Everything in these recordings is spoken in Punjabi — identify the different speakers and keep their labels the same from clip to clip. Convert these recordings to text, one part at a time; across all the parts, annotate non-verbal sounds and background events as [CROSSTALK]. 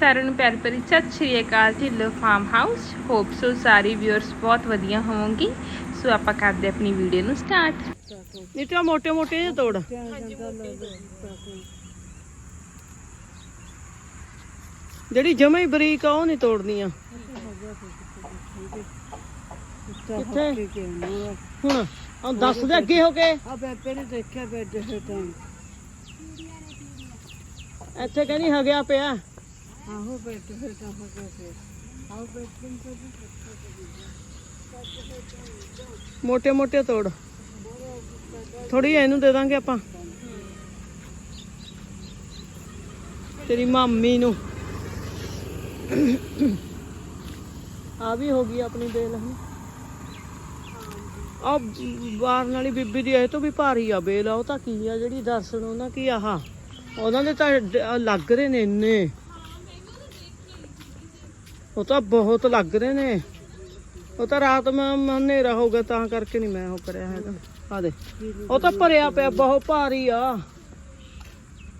Speaker 1: ਸਾਰਿਆਂ ਨੂੰ ਪਿਆਰ ਭਰੀ ਸਤਿ ਸ਼੍ਰੀ ਅਕਾਲ Dhillon farm house hope so ਸਾਰੇ ਵਿਊਅਰਸ ਬਹੁਤ ਵਧੀਆ ਹੋਵੋਗੇ। ਸੋ ਆਪਾਂ ਕਰਦੇ ਆਪਣੀ ਵੀਡੀਓ ਨੂੰ ਸਟਾਰਟ
Speaker 2: ਨਹੀਂ ਤੇ ਮੋਟੇ ਮੋਟੇ ਜਿਹੇ ਤੋੜ। ਜਿਹੜੀ ਜਮਾ ਹੀ ਬਰੀਕ ਆ ਉਹ ਨਹੀਂ ਤੋੜਨੀਆਂ। ਕਿੱਥੇ? ਹੁਣ ਆ ਦੱਸ ਦੇ ਅੱਗੇ ਹੋ ਕੇ।
Speaker 3: ਆ ਬੇਬੇ ਨੇ ਦੇਖਿਆ ਬੈੱਡ ਹੇਠਾਂ
Speaker 2: ਇੱਥੇ ਕਹਿੰਦੀ ਹਗਿਆ ਪਿਆ।
Speaker 3: ਆਹੋ ਬੈੱਡ ਹੇਠਾਂ ਹੋ ਗਿਆ ਫਿਰ ਆਹੋ ਬੈੱਡ ਨੂੰ
Speaker 2: ਮੋਟੇ ਮੋਟੇ ਤੋੜ। ਥੋੜੀ ਇਹਨੂੰ ਦੇ ਦਾਂਗੇ ਆਪਾਂ। ਤੇਰੀ ਮਾਮੀ ਨੂੰ। ਆ ਵੀ ਹੋ ਗਈ ਆਪਣੀ ਬੇਲ ਹੁਣ। ਆ ਬਾਰਨ ਵਾਲੀ ਬੀਬੀ ਦੀ ਇਹ ਤੋਂ ਵੀ ਭਾਰੀ ਆ ਬੇਲ ਉਹ ਤਾਂ ਕੀ ਆ ਜਿਹੜੀ ਦਰਸ਼ਨ ਉਹਨਾਂ ਕੀ ਆਹ। ਉਹਨਾਂ ਦੇ ਤਾਂ ਲੱਗ ਰਹੇ ਨੇ ਇੰਨੇ। ਉਹ ਤਾਂ ਬਹੁਤ ਲੱਗ ਰਹੇ ਨੇ। ਉਹ ਤਾਂ ਰਾਤ ਮੈਂ ਹਨੇਰਾ ਹੋਗਾ ਤਾਂ ਕਰਕੇ ਨਹੀਂ ਮੈਂ ਉਹ ਕਰਿਆ ਹੈਗਾ। ਆ ਦੇ। ਉਹ ਤਾਂ ਭਰਿਆ ਪਿਆ ਬਹੁਤ ਭਾਰੀ ਆ।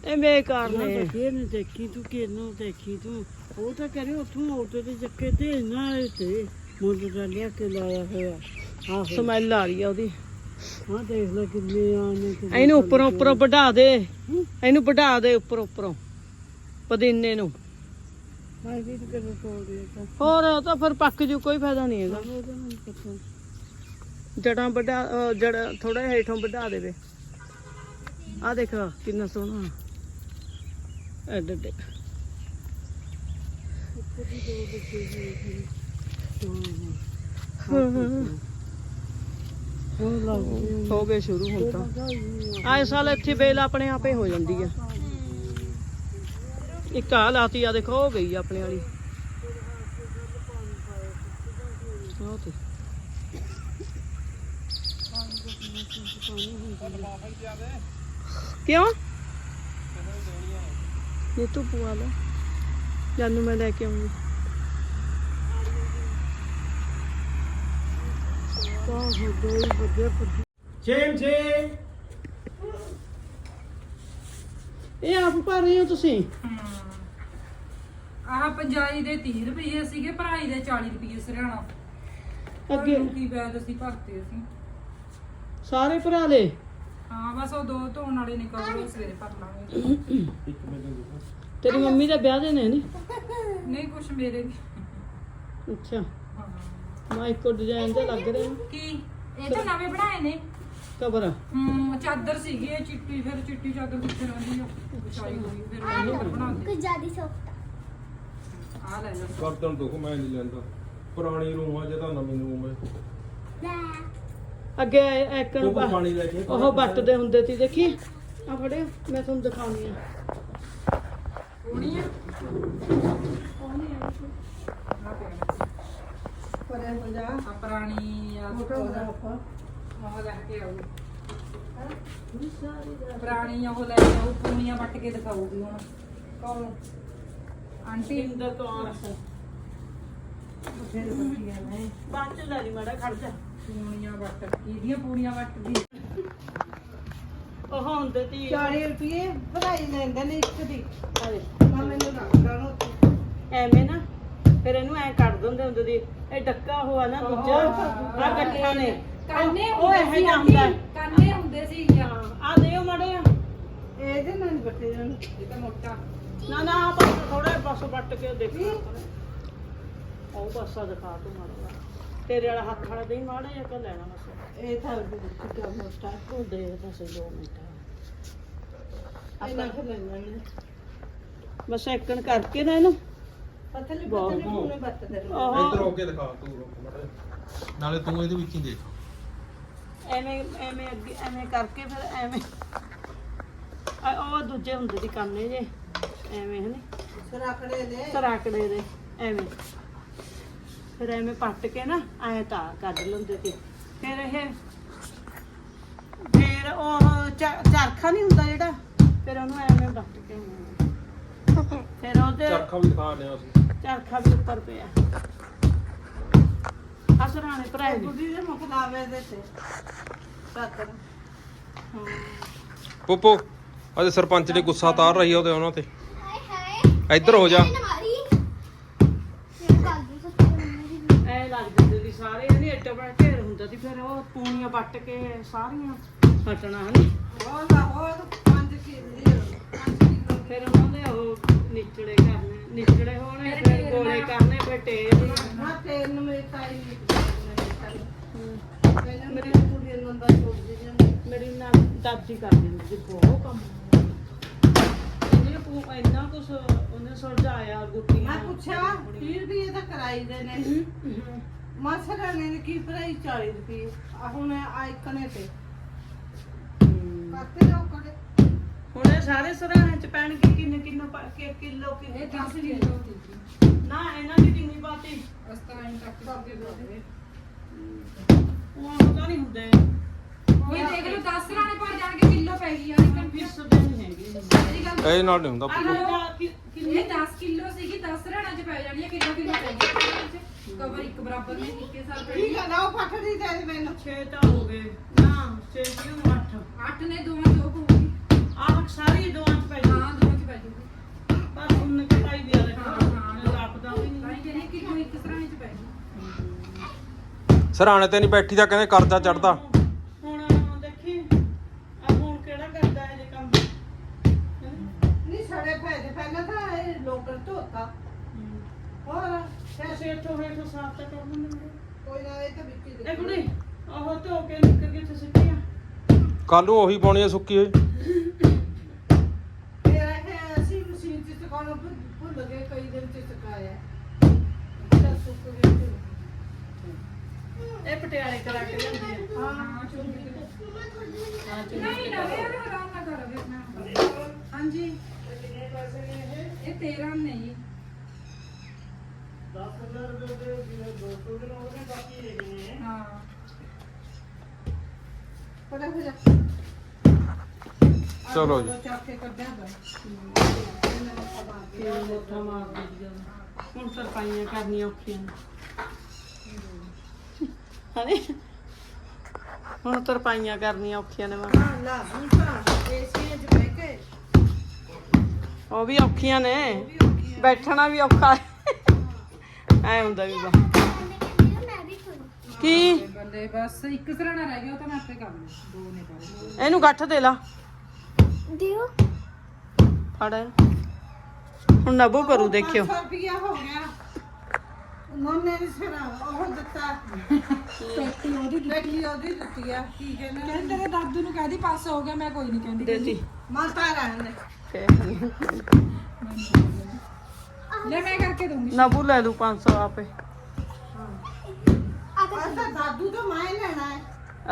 Speaker 2: ਇਹ ਬੇਕਾਰ ਨੇ
Speaker 3: ਇਹ ਨਹੀਂ ਦੇਖੀ ਤੂੰ ਕਿਹਨੂੰ ਦੇਖੀ ਤੂੰ? ਉਹ ਤਾਂ ਕਰੇ ਉੱਥੋਂ ਆਟੋ ਤੇ ਚੱਕੇ ਤੇ ਨਾ ਇਹ ਤੇ ਮੁੰਡੇ ਦਾ ਲਿਆ ਕੇ ਲਾਇਆ ਹੋਇਆ। ਆਹੋ।
Speaker 2: ਸਮੈਲ ਆ ਰਹੀ ਆ ਉਹਦੀ।
Speaker 3: ਹਾਂ ਦੇਖ ਲੈ ਕਿੰਨੇ ਆਨੇ
Speaker 2: ਇਹਨੂੰ ਉੱਪਰੋਂ ਉੱਪਰੋਂ ਵਧਾ ਦੇ। ਇਹਨੂੰ ਵਧਾ ਦੇ ਉੱਪਰ ਉੱਪਰੋਂ ਪੁਦੀਨੇ ਨੂੰ।
Speaker 3: ਮੈਂ ਵੀ ਤਾਂ ਕਦੇ ਤੋੜ ਦਿਆ ਤਾਂ
Speaker 2: ਹੋਰ ਉਹ ਤਾਂ ਫਿਰ ਪੱਕ ਜੂ ਕੋਈ ਫਾਇਦਾ ਨਹੀਂ ਹੈਗਾ।
Speaker 3: ਉਹਦਾ ਨਹੀਂ ਪਤਾ
Speaker 2: ਜੜਾਂ ਵੱਡਾ ਅਹ ਜੜ ਥੋੜਾ ਜਿਹਾ ਹੇਠੋਂ ਵਧਾ ਦੇਵੇ। ਆ ਦੇਖ ਕਿੰਨਾ ਸੋਹਣਾ। ਐਡੇ ਐਡੇ
Speaker 3: ਉਹ ਲੱਗ
Speaker 2: ਹੋ ਗਏ ਸ਼ੁਰੂ ਹੁਣ ਤਾਂ। ਆਏ ਸਾਲ ਇੱਥੇ ਬੇਲ ਆਪਣੇ ਆਪੇ ਹੋ ਜਾਂਦੀ ਆ। ਇੱਕ ਆ ਲਾਤੀ ਆ ਦੇਖੋ ਹੋ ਗਈ ਆਪਣੇ ਵਾਲੀ। ਉਹ ਤੇ। ਕਿਉਂ? ਇਹ ਤੂੰ ਪਵਾ ਲੈ। ਜਾਨੂੰ ਮੈਂ ਲੈ ਕੇ ਆਉਂਗੀ।
Speaker 3: ਤਾਂ ਹੋ ਗਈ ਵੱਡੇ ਵੱਡੇ
Speaker 2: ਛੇਮ ਛੇਮ। ਇਹ ਆਪ ਭਰ ਰਹੇ ਹੋ ਤੁਸੀਂ?
Speaker 4: ਆਹ ਪੰਜਾਈ ਦੇ 30 ਰੁਪਏ ਸੀਗੇ ਭਰਾਈ ਦੇ 40 ਰੁਪਏ ਸਰਿਆਣਾ
Speaker 2: ਅੱਗੇ?
Speaker 4: ਕੀ ਬੈਦ ਅਸੀਂ ਭਰਤੇ ਅਸੀਂ।
Speaker 2: ਸਾਰੇ ਭਰਾ ਲੈ
Speaker 4: ਹਾਂ ਬਸ ਉਹ ਦੋ ਧੋਣ ਵਾਲੇ ਨਿਕਲ ਗਏ ਸਵੇਰੇ ਭਰ ਲਾਂਗੇ।
Speaker 2: ਤੇਰੀ ਮੰਮੀ ਦਾ ਵਿਆਹ ਦੇ ਨੇ ਨੀ?
Speaker 4: ਨਹੀਂ ਕੁਛ ਮੇਰੇ ਵੀ।
Speaker 2: ਅੱਛਾ।
Speaker 4: ਹਾਂ।
Speaker 2: ਮੈਂ ਇੱਕੋ ਡਿਜ਼ਾਈਨ ਤੇ ਲੱਗ ਰਿਹਾ।
Speaker 4: ਕੀ? ਇਹ ਤਾਂ ਨਵੇਂ ਬਣਾਏ ਨੇ।
Speaker 2: ਕਬਰ?
Speaker 4: ਹੂੰ ਚਾਦਰ ਸੀਗੀ ਇਹ ਚਿੱਟੀ ਫਿਰ ਚਿੱਟੀ ਚਾਦਰ ਕਿੱਥੇ ਰਹਿੰਦੀ ਆ? ਵਿਛਾਈ ਹੋਈ ਫਿਰ ਉਹ ਹੋਰ ਬਣਾ ਦੇ।
Speaker 5: ਜਿਆਦੀ ਸੌਫਟ
Speaker 4: ਆ ਲੈ ਲੈ
Speaker 6: ਕਰਤਨ ਦੁੱਖ ਮੈਂ ਨਹੀਂ ਲੈਂਦਾ। ਪੁਰਾਣੀ ਰੂਮ ਆ ਜਾਂ ਤਾਂ ਨਵੀਂ ਰੂਮ ਹੈ
Speaker 2: ਅੱਗੇ ਐਕਣ
Speaker 6: ਤੂੰ ਪਾਣੀ ਲੈ ਕੇ
Speaker 2: ਉਹ ਬੱਟਦੇ ਹੁੰਦੇ ਸੀ ਦੇਖੀ? ਆ ਫੜਿਓ ਮੈਂ ਤੁਹਾਨੂੰ ਦਿਖਾਉਣੀ ਆ।
Speaker 4: ਹੋਣੀ ਆ?
Speaker 3: ਪਰੇ ਪੰਜਾ
Speaker 4: ਆ ਪੁਰਾਣੀ ਆ
Speaker 3: ਫੋਟੋਗ੍ਰਾਫ
Speaker 4: ਉਹ ਲੈ ਕੇ ਆਉ ਪੁਰਾਣੀ ਉਹ ਲੈ ਕੇ ਆਉ ਪੂਣੀਆਂ ਵੱਟ ਕੇ ਦਿਖਾਊਗੀ ਹੁਣ। ਕੌਣ? ਆਂਟੀ?
Speaker 2: ਇੰਦਰ ਕੌਰ
Speaker 3: ਫਿਰ ਬੱਤੀਆਂ ਨੇ।
Speaker 2: ਬਾਅਦ ਚ ਲੈ ਲਈ ਮਾੜਾ ਖੜ ਜਾ।
Speaker 4: ਪੂਣੀਆਂ ਵੱਟ ਕਿਹਦੀਆਂ ਪੂਣੀਆਂ ਵੱਟਦੀ
Speaker 2: ਉਹ ਹੁੰਦੇ ਤੀ
Speaker 3: 40 ਰੁਪਏ ਵਧਾਈ ਲੈਂਦੇ ਨੇ ਇੱਕ ਦੀ।
Speaker 2: ਆਲੇ,
Speaker 3: ਮੈਂ ਮੈਨੂੰ ਰੱਖ ਦਾਂ
Speaker 2: ਐਵੇਂ ਨਾ ਫਿਰ ਇਹਨੂੰ ਐ ਕੱਢ ਦਿੰਦੇ ਹੁੰਦੇ ਦੀ ਇਹ ਡੱਕਾ ਹੋਆ ਨਾ ਦੂਜਾ ਆ ਇਕੱਠਾ ਨੇ।
Speaker 4: ਕਾਨੇ
Speaker 2: ਉਹ
Speaker 4: ਹੁੰਦੇ
Speaker 2: ਇਹੋ
Speaker 4: ਸੀ
Speaker 2: ਜਿਹਾ
Speaker 4: ਆਂਟੀ?
Speaker 2: ਹੁੰਦਾ।
Speaker 4: ਕਾਨੇ ਹੁੰਦੇ ਸੀ ਜਾਂ?
Speaker 2: ਆ ਦਿਓ ਮਾੜੇ ਆ
Speaker 3: ਇਹਦੇ ਨਾਲ ਨੀ ਬੱਤੇ ਜਾਣ।
Speaker 4: ਇਹ ਤਾਂ ਮੋਟਾ।
Speaker 2: ਨਾ ਨਾ ਆ ਪਾਸੇ ਥੋੜਾ ਜਿਹਾ ਪਾਸੋਂ ਵੱਟ ਕੇ ਦੇਖੋ ਉਹ ਪਾਸਾ ਦਿਖਾ ਤੂੰ ਮਾੜਾ ਜਿਹਾ। ਤੇਰੇ ਵਾਲਾ ਹੱਥ ਵਾਲਾ ਦੇਈ ਮਾੜਾ ਜਿਹਾ ਕਿ ਲੈਣਾ ਬਸ।
Speaker 3: ਇਹ ਤਾਂ ਕਿਤਾ ਮੋਟਾ।
Speaker 2: ਤੂੰ ਦੇਖਦਾ ਸੀ 2 ਮਿੰਟ।
Speaker 3: ਇਹਨਾਂ ਫਿਰ ਲੈਣਾ ਨੇ
Speaker 2: ਬਸ ਐਕਣ ਕਰਕੇ ਨਾ ਇਹਨੂੰ।
Speaker 3: ਪਤਲੇ
Speaker 2: ਬਹੁਤ।
Speaker 3: ਪਤਲੇ ਉਹਨੇ ਬੱਤਦੇ ਨੇ
Speaker 2: ਆਹ।
Speaker 6: ਇੱਧਰ ਹੋ ਕੇ ਦਿਖਾ ਤੂੰ ਰੁਕ ਮਾੜਾ ਜਿਹਾ। ਨਾਲੇ ਤੂੰ ਇਹਦੇ ਵਿੱਚ ਹੀ ਦੇਖ।
Speaker 2: ਐਵੇਂ ਐਵੇਂ ਅੱਗੇ ਐਵੇਂ ਕਰਕੇ ਫਿਰ ਐਵੇਂ। ਆ ਉਹ ਦੂਜੇ ਹੁੰਦੇ ਦੀ ਕਾਨੇ ਜੇ ਐਵੇਂ ਹਨੇ।
Speaker 3: ਸਰਾਖੜੇ ਨੇ
Speaker 2: ਸਰਾਕੜੇ ਦੇ ਐਵੇਂ। ਫਿਰ ਐਵੇਂ ਪੱਟ ਕੇ ਨਾ ਐਂ ਤਾਂ ਕੱਢ ਲੈਂਦੇ ਤੇ ਫਿਰ ਇਹ ਫਿਰ ਉਹ ਚ- ਚਰਖਾ ਨਹੀਂ ਹੁੰਦਾ ਜਿਹੜਾ? ਫਿਰ ਉਹਨੂੰ ਐਵੇਂ ਵੱਟ ਕੇ ਐਵੇਂ। ਫਿਰ ਉਹਦੇ
Speaker 6: ਚਰਖਾ ਵੀ ਦਿਖਾ ਲਿਆ ਅਸੀਂ।
Speaker 2: ਚਰਖਾ ਵੀ ਉੱਪਰ ਪਿਆ। ਸਰਾਣੇ ਭਰਾਏ ਨੇ।
Speaker 3: ਬੁੱਢੀ ਦੇ ਮੁਖ ਲਾਵੇ ਦੇ ਤੇ। ਸਾਤਰ
Speaker 6: ਪੋਪੋ ਅਜੇ ਸਰਪੰਚ ਨੇ ਗੁੱਸਾ ਤਾਰ ਰਹੀ ਆ ਉਹਦੇ ਉਹਨਾਂ ਤੇ। ਇੱਧਰ ਹੋ ਜਾ।
Speaker 2: ਐ ਲੱਗਦੀ ਹੁੰਦੀ ਸੀ ਸਾਰੇ ਇਹਨੇ ਅੱਡਾ ਬਣਾ ਢੇਰ ਹੁੰਦਾ ਸੀ ਫਿਰ ਉਹ ਪੂਣੀਆਂ ਵੱਟ ਕੇ ਸਾਰੀਆਂ ਫਟਣਾ ਹਨ?
Speaker 3: ਉਹ ਲਾ ਉਹ 5 ਕਿਲੋ 5 ਕਿਲੋ।
Speaker 2: ਫਿਰ ਉਹਨਾਂ ਦੇ ਉਹ ਨਿਚੜੇ ਕਰਨੇ ਨਿਚੜੇ ਹੋਣੇ ਫਿਰ ਗੋਲੇ ਕਰਨੇ ਫਿਰ ਟੇਲ
Speaker 3: ਨਾ ਤੇਲ ਨੂੰ ਮੇਰੀ ਤਾਈ ਮੇਰੀ ਕੁੜੀ ਨੂੰ ਦੇ ਜਾਂਦੀ।
Speaker 2: ਮੇਰੀ ਨਾ ਦਾਦੀ ਕਰ ਦਿੰਦੀ ਸੀ ਬਹੁਤ ਕੰਮ ਇਹਨੇ ਪੂ ਇੰਨਾ ਕੁਛ ਉਹਨੇ ਸੁਲਝਾਇਆ ਗੁੱਟੀਆਂ
Speaker 3: ਮੈਂ ਪੁੱਛਿਆ ਫਿਰ ਵੀ ਇਹ ਤਾਂ ਕਰਾਈ ਦੇ ਨੇ। ਮਾਸਰਾ ਨੇ ਕੀ ਪ੍ਰਾਈ 40 ਰੁਪਏ? ਆ ਹੁਣ ਆਇਕਨੇ ਤੇ। ਕਾਤੇ ਲੋਕੜੇ
Speaker 2: ਹੁਣ ਇਹ ਸਾਰੇ ਸਰਾਣੇ ਚ ਪੈਣਗੇ ਕਿੰਨੇ ਕਿੰਨੇ ਕੇ ਕਿਲੋ
Speaker 4: ਇਹ 10 ਕਿਲੋ? ਦੀ
Speaker 2: ਨਾ ਇਹਨਾਂ ਦੀ ਕਿੰਨੀ ਪਾਤੀ
Speaker 4: ਤਰ੍ਹਾਂ ਹੀ ਤੱਕ ਸਭ ਦੇ
Speaker 2: ਉਹ ਪਤਾ ਨਹੀਂ ਹੁੰਦੇ।
Speaker 4: ਕੋਈ ਦੇਖ ਲਓ 10 ਰਾਣੇ ਪਾ ਜਾਣਗੇ ਕਿਲੋ ਪੈ ਗਈ ਯਾਰ ਇੱਕ
Speaker 2: ਕਿਸ ਦੇ ਨਹੀਂ ਹੈਗੇ।
Speaker 4: ਮੇਰੀ ਗੱਲ
Speaker 6: ਇਹ ਨਾਲ ਨਹੀਂ ਹੁੰਦਾ
Speaker 2: ਆਹ ਕਿ- ਕਿੰਨੀ
Speaker 4: ਇਹ 10 ਕਿਲੋ ਸੀਗੀ 10 ਰਾਣਾ ਚ ਪੈ ਜਾਣੀ ਹੈ ਕਿਲੋ ਕਿਲੋ ਪੈ ਗਈ ਕਵਰ ਇੱਕ ਬਰਾਬਰ ਨੇ ਇੱਕੇ ਸਾਲ ਪੈ
Speaker 3: ਠੀਕ ਆ ਨਾ ਉਹ ਪੱਠੜੀ ਦੇ ਦੇ ਮੈਨੂੰ।
Speaker 2: 6 ਤਾਂ ਹੋ ਗਏ। ਨਾ 6
Speaker 4: ਸਰਾਣੇ
Speaker 6: ਤੇ ਨਹੀਂ ਬੈਠੀ ਤਾਂ ਕਹਿੰਦੇ ਕਰਜ਼ਾ ਚੜਦਾ।
Speaker 2: ਹੁਣ ਦੇਖੀ ਆ ਹੁਣ ਕਿਹੜਾ ਕਰਦਾ ਇਹ ਜੇ ਕੰਮ? ਹੈਂ?
Speaker 3: ਨਹੀਂ ਸੜੇ ਫਾਇਦੇ ਪਹਿਲਾਂ ਤਾਂ ਇਹ ਲੋਕਲ ਧੋਤਾ। ਹੋਰ ਫਿਰ
Speaker 2: ਅਸੀਂ ਇੱਥੋਂ ਹੇਠੋਂ ਸਾਫ਼ ਤਾਂ ਕਰ ਲੈਂਦੇ ਨੇ
Speaker 3: ਕੋਈ ਨਾ ਇਹ ਤਾਂ ਵਿੱਚ ਹੀ
Speaker 2: ਇਹ
Speaker 3: ਦੇ
Speaker 2: ਕੁੜੀ ਉਹ ਧੋ ਕੇ ਨਿਕਲ ਗਈ ਤੁਸੀਂ ਸਿੱਟੀਆਂ
Speaker 6: ਕੱਲ ਨੂੰ ਉਹੀ ਪਾਉਣੀ ਆ ਸੁੱਕੀ ਹੋਈ
Speaker 3: ਫਿਰ ਇਹ ਅਸੀਂ ਮਸ਼ੀਨ ਚ ਸੁਕਾਉਣਾ ਭੁੱਲ ਭੁੱਲ ਗਏ ਕਈ ਦਿਨ ਚ ਸੁਕਾਇਆ ਚੱਲ ਸੁੱਕ ਗਏ ਫਿਰ।
Speaker 2: ਇਹ ਪਟਿਆਲੇ ਕਰਾ ਕੇ ਲਿਆਂਦੀ ਆ
Speaker 3: ਹਾਂ
Speaker 2: ਹਾਂ ਚੁੰਨੀ
Speaker 4: ਨਹੀਂ ਨਾ ਇਹ ਆਰਾਮ ਨਾ ਕਰੋ ਵੇ ਆਪਣਾ
Speaker 3: ਹਾਂਜੀ
Speaker 4: ਇਹ 13 ਨਹੀਂ ਹਾਂ
Speaker 3: ਪੜਾ ਹੋ। ਜਾ
Speaker 6: ਚਲੋ ਜੀ।
Speaker 3: ਚੱਕ ਕੇ ਕੱਢਿਆ ਬਸ
Speaker 2: ਇਹ ਮੋਟਾ ਮਾਰ ਦਿੱਤੀ ਜਦੋਂ। ਹੁਣ ਤਰਪਾਈਆਂ ਕਰਨੀਆਂ ਔਖੀਆਂ ਨੇ। ਹਣੇ ਹੁਣ ਤਰਪਾਈਆਂ ਕਰਨੀਆਂ ਔਖੀਆਂ ਨੇ ਮੈਂ।
Speaker 3: ਹਾਂ ਲਾ ਹੁਣ ਤਾਂ ਏਸੀਆਂ ਚ ਬਹਿ ਕੇ।
Speaker 2: ਉਹ ਵੀ ਔਖੀਆਂ ਨੇ। ਬੈਠਣਾ ਵੀ ਔਖਾ ਹੈ। ਐ ਹੁੰਦਾ ਵੀ ਬਾ ਕੀ?
Speaker 4: ਬੰਦੇ ਬਸ ਇੱਕ ਸਰਾਣਾ ਰਹਿ ਗਿਆ ਉਹ ਤਾਂ ਮੈਂ ਆਪੇ ਕਰ ਲੂ ਦੋ ਨੇ ਕਰ
Speaker 2: ਇਹਨੂੰ ਗੱਠ ਦੇ ਲਾ।
Speaker 5: ਦਿਓ।
Speaker 2: ਫੜ ਇਹਨੂੰ। ਹੁਣ ਨਬੂ ਕਰੂ ਦੇਖਿਓ।
Speaker 3: 500 ਰੁਪਇਆ ਹੋ ਗਿਆ। ਨੋਨੇ ਨੇ ਸਿਰਾ ਉਹ ਦਿੱਤਾ। ਪੇਟੀ ਉਹਦੀ ਪੇਟੀ ਉਹਦੀ ਦਿੱਤੀ ਆ। ਕੀ ਕਹਿੰਦੇ
Speaker 4: ਕਹਿੰਦੇ ਤੇਰੇ ਦਾਦੂ ਨੂੰ ਕਹਦੀ ਪਾਸ ਹੋ ਗਿਆ ਮੈਂ ਕੋਈ ਨਹੀਂ ਕਹਿੰਦੀ
Speaker 2: ਦੇਤੀ
Speaker 3: ਮਾਤਾ ਰਹਿਣ
Speaker 4: ਲੈ ਮੈਂ ਕਰਕੇ ਦੂੰਗੀ
Speaker 2: ਨਬੂ ਲੈ ਲੂ 500 ਆਪੇ।
Speaker 3: ਅਸਾਂ ਦਾਦੂ ਤਾਂ ਮੈਂ ਲੈਣਾ ਹੈ।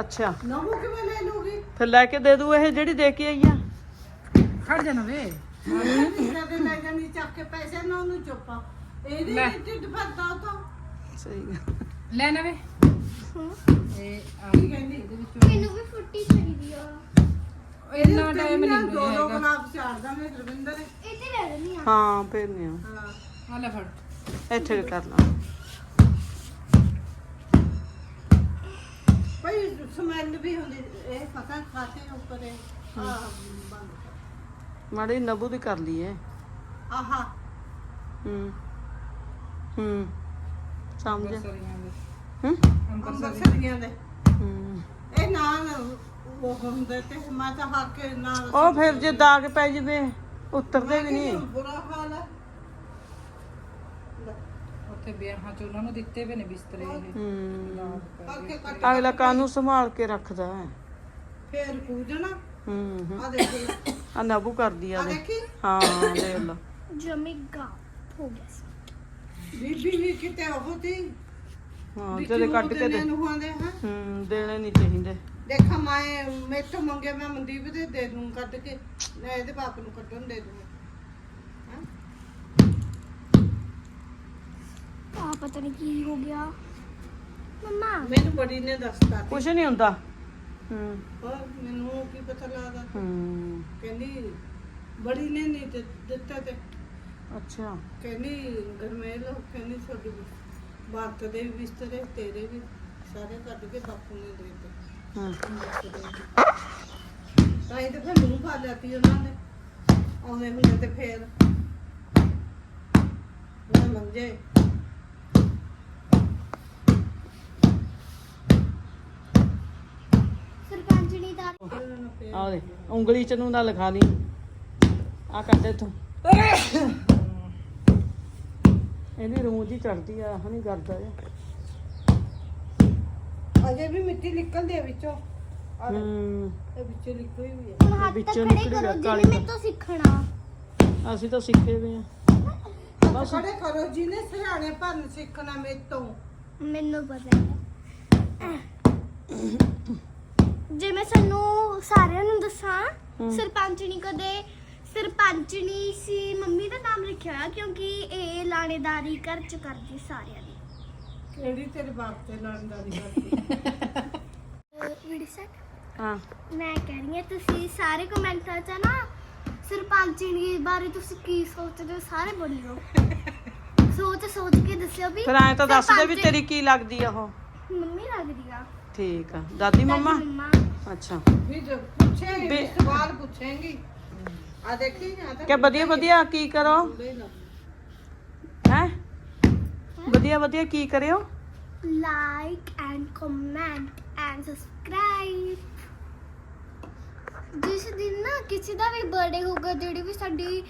Speaker 2: ਅੱਛਾ।
Speaker 3: ਨਮੂ ਕਿਵੇਂ ਲੈ ਲੂਗੀ
Speaker 2: ਫਿਰ ਲੈ ਕੇ ਦੇ ਦੂ ਇਹ ਜਿਹੜੀ ਦੇ ਕੇ ਆਈ ਆ।
Speaker 4: ਖੜ ਜਾ ਨਾ ਵੇ
Speaker 3: ਕਦੇ ਲੈ ਜਾਣੀ ਚੱਕ ਕੇ ਪੈਸੇ ਨਾ ਉਹਨੂੰ ਚੁੱਪਾ ਇਹਦੇ
Speaker 4: ਲੈ।
Speaker 3: ਵਿੱਚ ਢਿੱਡ ਭਰਦਾ ਉਹ ਤਾਂ।
Speaker 2: ਸਹੀ ਗੱਲ।
Speaker 4: ਲੈ ਨਾ ਵੇ ਇਹ ਆ
Speaker 3: ਕੀ ਕਹਿੰਦੀ?
Speaker 4: ਇਹਦੇ ਵਿੱਚੋਂ
Speaker 5: ਮੈਨੂੰ ਵੀ ਫੁੱਟੀ ਚਾਹੀਦੀ ਆ।
Speaker 4: ਇੰਨਾ ਟਾਈਮ ਨਹੀਂ
Speaker 3: ਦੋ ਦੋ
Speaker 4: ਹੈਗਾ।
Speaker 3: ਗੁਲਾਬ ਚਾੜਦਾ ਮੈਂ ਰਵਿੰਦਰ।
Speaker 5: ਇਹ ਤੇ ਲੈ ਲੈਣੀ ਆ।
Speaker 2: ਹਾਂ ਫਿਰ ਨਹੀਂ ਆ।
Speaker 3: ਹਾਂ।
Speaker 4: ਆ ਲੈ ਫੜ।
Speaker 2: ਇੱਥੇ ਕਰ ਲਾ।
Speaker 3: ਭਾਈ ਸਮੈਲ ਵੀ ਹੁੰਦੀ ਇਹ ਪਤਾ ਖਾਤੇ ਉੱਪਰ ਇਹ। ਆ ਬੰਦ
Speaker 2: ਮਾੜੀ ਨਬੂ ਦੀ ਕਰ ਲਈਏ।
Speaker 3: ਆਹਾ।
Speaker 2: ਹੂੰ। ਹੂੰ। ਸਮਝ
Speaker 4: ਸਰੀਆਂ ਦੇ।
Speaker 2: ਹੂੰ?
Speaker 3: ਅੰਬਰਸਰੀਆਂ ਦੇ।
Speaker 2: ਹੂੰ।
Speaker 3: ਇਹ ਨਾਲ ਉਹ ਹੁੰਦੇ ਤੇ ਮੈਂ ਤਾਂ ਹੱਕ ਨਾਲ
Speaker 2: ਉਹ ਫਿਰ ਜੇ ਦਾਗ ਪੈ ਜਵੇ ਉਤਰਦੇ ਵੀ ਨਹੀਂ।
Speaker 3: ਬੁਰਾ ਹਾਲ ਹੈ
Speaker 4: ਉੱਥੇ ਵਿਆਹਾਂ ਚ ਉਹਨਾਂ ਨੂੰ ਦਿੱਤੇ ਵੇ ਨੇ ਬਿਸਤਰੇ ਇਹ।
Speaker 2: ਹੂੰ।
Speaker 3: ਹੱਕ ਕੇ ਕੱਟ
Speaker 2: ਅਗਲਾ ਕਾਨੂੰ ਸੰਭਾਲ ਕੇ ਰੱਖਦਾ ਹੈ।
Speaker 3: ਫੇਰ ਪੂਜਣਾ
Speaker 2: ਹੂੰ ਹੂੰ।
Speaker 3: ਆ ਦੇਖੀ।
Speaker 2: ਆ ਨਬੂ ਕਰਦੀ ਆ
Speaker 3: ਆ
Speaker 2: ਦੇ
Speaker 3: ਦੇਖੀ?
Speaker 2: ਹਾਂ ਦੇਖ ਲਾ
Speaker 5: ਜਮੀ ਗਾ ਹੋ ਗਿਆ ਸੀ।
Speaker 3: ਬੀਬੀ ਵੀ ਕਿਤੇ ਉਹ ਤੀ
Speaker 2: ਹਾਂ ਜਿਹੜੇ ਕੱਢ ਕੇ ਦੇ।
Speaker 3: ਨੂੰ ਆਂਦੇ ਹਾਂ?
Speaker 2: ਹੂੰ ਦੇਣੇ ਨਹੀਂ ਚਾਹੀਦੇ।
Speaker 3: ਦੇਖਾ ਮੈਂ ਮੈਥੋਂ ਮੰਗਿਆ ਮੈਂ ਮਨਦੀਪ ਦੇ ਦੇ ਦੂੰ ਕੱਢ ਕੇ। ਮੈਂ ਇਹਦੇ ਬਾਪ ਨੂੰ ਕੱਢਣ ਦੇ ਦੂੰ।
Speaker 5: ਆ ਪਤਾ ਨਹੀਂ ਕੀ ਹੋ ਗਿਆ। ਮੰਮਾ।
Speaker 3: ਮੈਨੂੰ ਬੜੀ ਨੇ ਦੱਸਤਾ ਤੀ।
Speaker 2: ਕੁਛ ਨਹੀਂ ਹੁੰਦਾ। ਹੂੰ।
Speaker 3: ਹੋਰ ਮੈਨੂੰ ਕੀ ਪਤਾ ਲੱਗਦਾ।
Speaker 2: ਹੂੰ।
Speaker 3: ਕਹਿੰਦੀ ਬੜੀ ਨੇ ਨਹੀਂ ਤੇ ਦਿੱਤਾ ਤੇ।
Speaker 2: ਅੱਛਾ।
Speaker 3: ਕਹਿੰਦੀ ਗਰਮੇਲ ਕਹਿੰਦੀ ਤੁਹਾਡੀ ਬਾਤ ਦੇ ਵੀ ਬਿਸਤਰੇ ਤੇਰੇ ਵੀ ਸਾਰੇ ਕੱਢ ਕੇ ਬਾਪੂ ਨੇ ਦੇ ਦਿੱਤੇ।
Speaker 2: ਹਾਂ।
Speaker 3: ਤਾਂ ਇਹ ਤੇ ਫਿਰ ਮੂੰਹ ਪਾ ਲਿਆਤੀ ਉਹਨਾਂ ਨੇ। ਆਉਂਦੇ ਹੁੰਦੇ ਤੇ ਫੇਰ। ਉਹ ਮੰਜੇ
Speaker 2: ਆ ਦੇ ਉਂਗਲੀ ਚ ਨੂੰ ਨਾ ਲਿਖਾ ਲਈ। ਆ ਕੱਢ ਇਥੋਂ। ਇਹਦੀ ਰੂਹ ਜੀ ਚੜਦੀ ਆ ਹਣੀ ਕਰਦਾ ਆ
Speaker 3: ਅਜੇ ਵੀ ਮਿੱਟੀ ਨਿਕਲਦੀ ਆ ਵਿੱਚੋਂ।
Speaker 2: ਹੂੰ।
Speaker 3: ਇਹ ਵਿੱਚੋਂ ਨਿਕਲੀ
Speaker 5: ਹੁਣ ਹੱਥ
Speaker 2: ਵਿੱਚੋਂ
Speaker 5: ਖੜੇ
Speaker 2: ਨਿਕਲੀ
Speaker 5: ਕਰੋ
Speaker 2: ਕਾਲੀ
Speaker 5: ਜਿਵੇਂ ਮੇਰੇ ਤੋਂ ਸਿੱਖਣਾ।
Speaker 2: ਅਸੀਂ ਤਾਂ ਸਿੱਖੇ ਵੀ ਆ। ਬਸ।
Speaker 3: ਖੜੇ ਕਰੋ ਜਿਹਨੇ ਸਿਆਣੇ ਭਰਨ ਸਿੱਖਣਾ ਮੇਰੇ ਤੋਂ।
Speaker 5: ਮੈਨੂੰ ਪਤਾ ਹੈ। ਜੇ ਮੈਂ ਸਾਨੂੰ ਸਾਰਿਆਂ ਨੂੰ ਦੱਸਾਂ ਸਰਪੰਚਣੀ ਕਦੇ ਸਰਪੰਚਣੀ ਸੀ ਮੰਮੀ ਦਾ ਨਾਮ ਲਿਖਿਆ ਹੋਇਆ ਕਿਉਂਕਿ ਇਹ ਲਾਣੇਦਾਰੀ ਘਰ ਚ ਕਰਦੀ ਸਾਰਿਆਂ ਦੀ।
Speaker 3: ਕਿਹੜੀ ਤੇਰੇ ਬਾਪ ਤੇ ਲੜਨਦਾਰੀ ਕਰਦੀ?
Speaker 5: ਵੀਡੀ ਸੈਟ
Speaker 2: ਹਾਂ।
Speaker 5: ਮੈਂ ਕਹਿ ਰਹੀ ਹਾਂ ਤੁਸੀਂ ਸਾਰੇ ਕਮੈਂਟਾਂ 'ਚ ਨਾ ਸਰਪੰਚਣੀ ਬਾਰੇ ਤੁਸੀਂ ਕੀ ਸੋਚਦੇ ਹੋ ਸਾਰੇ ਬੋਲਿਓ। [LAUGHS] ਸੋਚ ਸੋਚ ਕੇ ਦੱਸਿਓ ਵੀ
Speaker 2: ਫਿਰ ਐ ਤਾਂ ਦੱਸ ਦੇ ਵੀ
Speaker 5: ਸਰਪੰਚ-
Speaker 2: ਤੇਰੀ ਕੀ ਲੱਗਦੀ ਆ ਉਹ।
Speaker 5: ਮੰਮੀ ਲੱਗਦੀ ਆ।
Speaker 2: ਠੀਕ ਆ। ਦਾਦੀ ਮੰਮਾ?
Speaker 5: ਮੰਮਾ।
Speaker 2: ਅੱਛਾ।
Speaker 3: ਵੀ ਜੋ ਪੁੱਛੇਗੀ
Speaker 2: ਵੀ-
Speaker 3: ਸਵਾਲ ਪੁੱਛੇਗੀ। ਆ ਦੇਖੀ ਨਾ ਤਾਂ
Speaker 2: ਕਿ ਵਧੀਆ ਵਧੀਆ ਕੀ ਕਰੋ? ਹੈ? ਵਧੀਆ ਵਧੀਆ ਕੀ ਕਰਿਓ?
Speaker 5: Like and comment and subscribe ਜਿਸ ਦਿਨ ਨਾ ਕਿਸੇ ਦਾ ਵੀ ਬਰਥਡੇ ਹੋਊਗਾ ਜਿਹੜੀ ਵੀ ਸਾਡੀ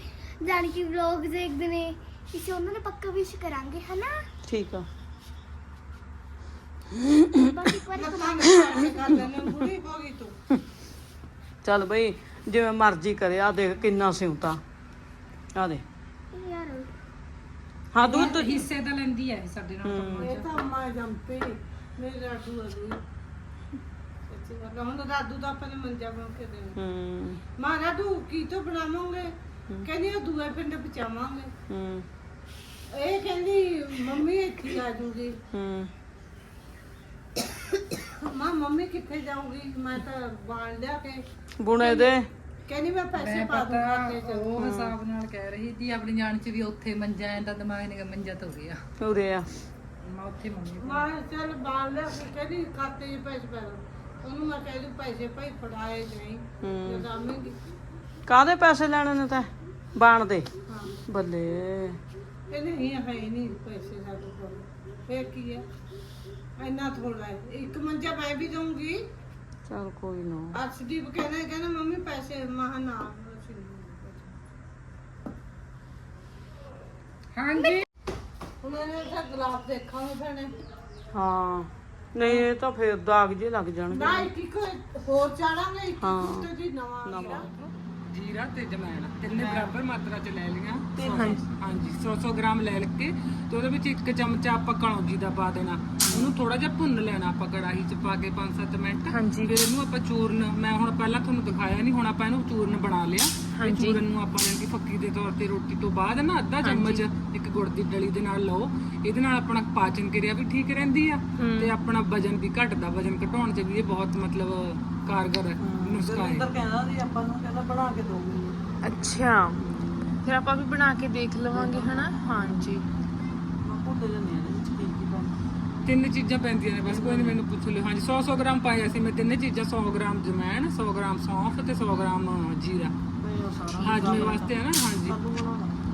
Speaker 5: ਜਾਣੀ ਕਿ ਵਲੌਗ ਦੇਖਦੇ ਨੇ ਕਿਸੇ ਉਹਨਾਂ ਨੇ ਪੱਕਾ ਵਿਸ਼ ਕਰਾਂਗੇ ਹਨਾ?
Speaker 2: ਠੀਕ ਆ
Speaker 5: ਬਸ ਇੱਕ ਵਾਰੀ comment
Speaker 3: ਕਰ ਲੈਣਾ ਬੁੜੀ ਹੋ ਗਈ ਤੂੰ
Speaker 2: ਚੱਲ ਬਈ ਜਿਵੇਂ ਮਰਜ਼ੀ ਕਰੇ ਆ ਦੇਖ ਕਿੰਨਾ ਸਿਉਂਤਾ। ਆ ਦੇ
Speaker 5: ਯਾਰ
Speaker 2: ਹਾਂ ਤੂੰ ਤੂੰ
Speaker 4: ਹਿੱਸੇ ਤਾਂ ਲੈਂਦੀ ਹੈ ਸਾਡੇ ਨਾਲ
Speaker 2: ਹੂੰ।
Speaker 3: ਇਹ ਤਾਂ ਅੰਮਾ ਜੰਪੇ ਮੇਰੇ ਗੱਲ ਆ, ਹੁਣ ਦਾ ਆਪਣੇ ਮੰਜਾ ਬਣ ਕੇ ਦੇਣਾ।
Speaker 2: ਹੂੰ।
Speaker 3: ਮਾਂ ਰਾਡੂ ਕੀ ਤੋਂ ਬਣਾਵਾਂਗੇ? ਕਹਿੰਦੀ ਉਹ ਦੂਏ ਪਿੰਡ ਪਹੁੰਚਾਵਾਂਗੇ।
Speaker 2: ਹੂੰ।
Speaker 3: ਇਹ ਕਹਿੰਦੀ ਮੰਮੀ ਇੱਥੇ ਹੀ ਆ ਜੂਗੀ
Speaker 2: ਹੂੰ।
Speaker 3: ਮਾਂ ਮੰਮੀ ਕਿੱਥੇ ਜਾਊਗੀ? ਮੈਂ ਤਾਂ ਬਾਣ ਲਿਆ ਕੇ
Speaker 2: ਬੁਣੇ ਦੇ।
Speaker 3: ਕਹਿੰਦੀ ਮੈਂ ਪੈਸੇ
Speaker 4: ਮੈਂ
Speaker 3: ਪਾ ਦੂੰ
Speaker 4: ਪਤਾ
Speaker 3: ਖਾਤੇ ਚ
Speaker 4: ਉਹ ਹਿਸਾਬ ਨਾਲ ਕਹਿ ਰਹੀ ਸੀ ਆਪਣੀ ਜਾਨ ਚ ਵੀ ਉੱਥੇ ਮੰਜਾ ਐ ਤਾਂ ਦਿਮਾਗ ਨੇ ਮੰਜਾ ਤਾਂ ਹੋ ਗਿਆ।
Speaker 2: ਉਰੇ ਆ।
Speaker 4: ਮੈਂ ਉੱਥੇ ਮੰਮੀ ਕੋਲ।
Speaker 3: ਮਾਂ ਚੱਲ ਬਾਣ ਲਿਆ ਕੇ ਕਹਿੰਦੀ ਖਾਤੇ 'ਚ ਪੈਸੇ ਪਾ ਦੋ। ਉਹਨੂੰ ਮੈਂ ਕਹਿ ਦੂੰ ਪੈਸੇ ਭਾਈ ਫੜਾਏ ਨਹੀਂ
Speaker 2: ਹੂੰ।
Speaker 3: ਜਦਾਮੇਂਗੀ
Speaker 2: ਕਾਦੇ ਪੈਸੇ ਲੈਣੇ ਨੇ ਤੈਂ? ਬਾਣ ਦੇ।
Speaker 3: ਹਾਂ।
Speaker 2: ਬੱਲੇ।
Speaker 3: ਇਹ ਨਹੀਂ ਹੈ ਹੀ ਨਹੀਂ ਪੈਸੇ ਸਾਡੇ ਕੋਲ। ਫੇਰ ਕੀ ਹੈ? ਇੰਨਾ ਥੋੜਾ ਹੈ। ਇੱਕ ਮੰਜਾ ਮੈਂ ਵੀ ਦਊਂਗੀ।
Speaker 2: ਚੱਲ ਕੋਈ ਨਾ।
Speaker 3: ਅਰਸ਼ਦੀਪ ਕਹਿੰਦਾ ਕਹਿੰਦਾ ਮੰਮੀ ਪੈਸੇ ਮਹਾ ਨਾ ਅਸੀਂ ਨਹੀਂ ਦਿੰਦੇ
Speaker 4: ਹਾਂਜੀ।
Speaker 3: ਹੁਣ ਇਹਨੇ ਤਾਂ ਗੁਲਾਬ ਦੇਖਾਂਗੇ ਭੈਣੇ।
Speaker 2: ਹਾਂ। ਨਹੀਂ ਇਹ ਤਾਂ ਫੇਰ ਦਾਗ ਜੇ ਲੱਗ ਜਾਣਗੇ।
Speaker 3: ਨਾ ਇੱਕ ਇੱਕ ਹੋਰ ਚਾੜਾਂਗੇ ਇੱਕ
Speaker 2: ਹਾਂ।
Speaker 3: ਕੁੱਤੇ ਦੀ ਨਵਾਂ
Speaker 2: ਨਵਾਂ।
Speaker 4: ਜੀਰਾ। ਤੇ ਜਮੈਣ ਤਿੰਨੇ ਬਰਾਬਰ ਮਾਤਰਾ ਚ ਲੈ ਲਈਆਂ। ਹਾਂਜੀ। 100 100 ਗ੍ਰਾਮ ਲੈ ਕੇ ਤੇ ਉਹਦੇ ਵਿੱਚ ਇੱਕ ਚਮਚਾ ਆਪਾਂ ਕਣੌਜੀ ਦਾ ਪਾ ਦੇਣਾ। ਉਹਨੂੰ ਥੋੜਾ ਜਿਹਾ ਭੁੰਨ ਲੈਣਾ ਆਪਾਂ ਕੜਾਹੀ ਚ ਪਾ ਕੇ 5-7 ਮਿੰਟ। ਹਾਂਜੀ। ਫਿਰ ਇਹਨੂੰ ਆਪਾਂ ਚੂਰਨ ਮੈਂ ਹੁਣ ਪਹਿਲਾਂ ਤੁਹਾਨੂੰ ਦਿਖਾਇਆ ਨਹੀਂ ਹੁਣ ਆਪਾਂ ਇਹਨੂੰ ਚੂਰਨ ਬਣਾ ਲਿਆ। ਤੇ ਚੂਰਨ ਨੂੰ ਆਪਾਂ ਨੇ ਕਿ ਫੱਕੀ ਦੇ ਤੌਰ ਤੇ ਰੋਟੀ ਤੋਂ ਬਾਅਦ ਨਾ ਅੱਧਾ ਚਮਚ ਇੱਕ ਗੁੜ ਦੀ ਡਲੀ ਦੇ ਨਾਲ ਲਓ। ਇਹਦੇ ਨਾਲ ਆਪਣਾ ਪਾਚਨ ਕਿਰਿਆ ਵੀ ਠੀਕ ਰਹਿੰਦੀ ਆ ਤੇ ਆਪਣਾ ਵਜਨ ਵੀ ਘਟਦਾ ਵਜਨ ਘਟਾਉਣ ਚ ਵੀ ਇਹ ਬਹੁਤ ਮਤਲਬ ਕਾਰਗਰ ਨੁਸਖਾ ਹੈ।
Speaker 2: ਕਹਿੰਦਾ ਸੀ ਆਪਾਂ ਨੂੰ ਕਹਿੰਦਾ ਬਣਾ ਕੇ ਦੋਗੇ
Speaker 1: ਅੱਛਾ। ਫਿਰ ਆਪਾਂ ਵੀ ਬਣਾ ਕੇ ਦੇਖ ਲਵਾਂਗੇ ਹਨਾ? ਹਾਂਜੀ
Speaker 2: ਮੈਂ ਭੁੱਲ ਜਾਂਦੀ ਹਾਂ ਇਹਦੇ ਵਿੱਚ ਕੀ ਕੀ ਪਾਉਣਾ
Speaker 4: ਤਿੰਨ ਚੀਜ਼ਾਂ ਪੈਂਦੀਆਂ ਨੇ ਬਸ ਕੋਈ ਨਹੀਂ ਮੈਨੂੰ ਪੁੱਛ ਲਿਓ। ਹਾਂਜੀ 100 100 ਗ੍ਰਾਮ ਪਾਇਆ ਸੀ ਮੈਂ ਤਿੰਨੇ ਚੀਜ਼ਾਂ 100 ਗ੍ਰਾਮ ਜਮੈਣ 100 ਗ੍ਰਾਮ ਸੌਂਫ ਤੇ 100 ਗ੍ਰਾਮ ਜੀਰਾ। ਹਾਜਮੇ ਵਾਸਤੇ ਹੈ ਨਾ ਹਾਂਜੀ।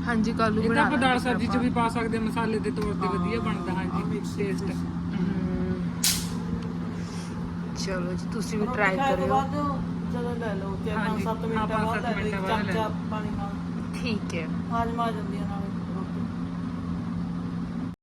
Speaker 1: ਹਾਂਜੀ ਕਾਲੂ
Speaker 4: ਇਹ ਤਾਂ
Speaker 1: ਬਣਾ
Speaker 4: ਆਪਾਂ ਦਾਲ ਸਬਜ਼ੀ ਚ ਵੀ ਪਾ ਸਕਦੇ ਮਸਾਲੇ ਦੇ ਤੌਰ ਤੇ ਵਧੀਆ ਬਣਦਾ ਹਾਂਜੀ ਟੇਸਟ
Speaker 1: ਚਲੋ ਜੀ ਤੁਸੀਂ ਵੀ ਟਰਾਈ
Speaker 2: ਤੋਂ
Speaker 1: ਕਰਿਓ।
Speaker 2: ਜਦੋਂ ਲੈ ਲਓ ਤੇ
Speaker 4: ਹਾਂਜੀ,
Speaker 2: 5-7
Speaker 4: ਹਾਂ,
Speaker 2: ਮਿੰਟਾਂ ਬਾਅਦ ਲੈ ਲਓ ਚਮਚਾ ਪਾਣੀ ਨਾਲ।
Speaker 1: ਠੀਕ ਹੈ।
Speaker 2: ਹਾਜ਼ਮਾ ਆ ਜਾਂਦੀ ਹੈ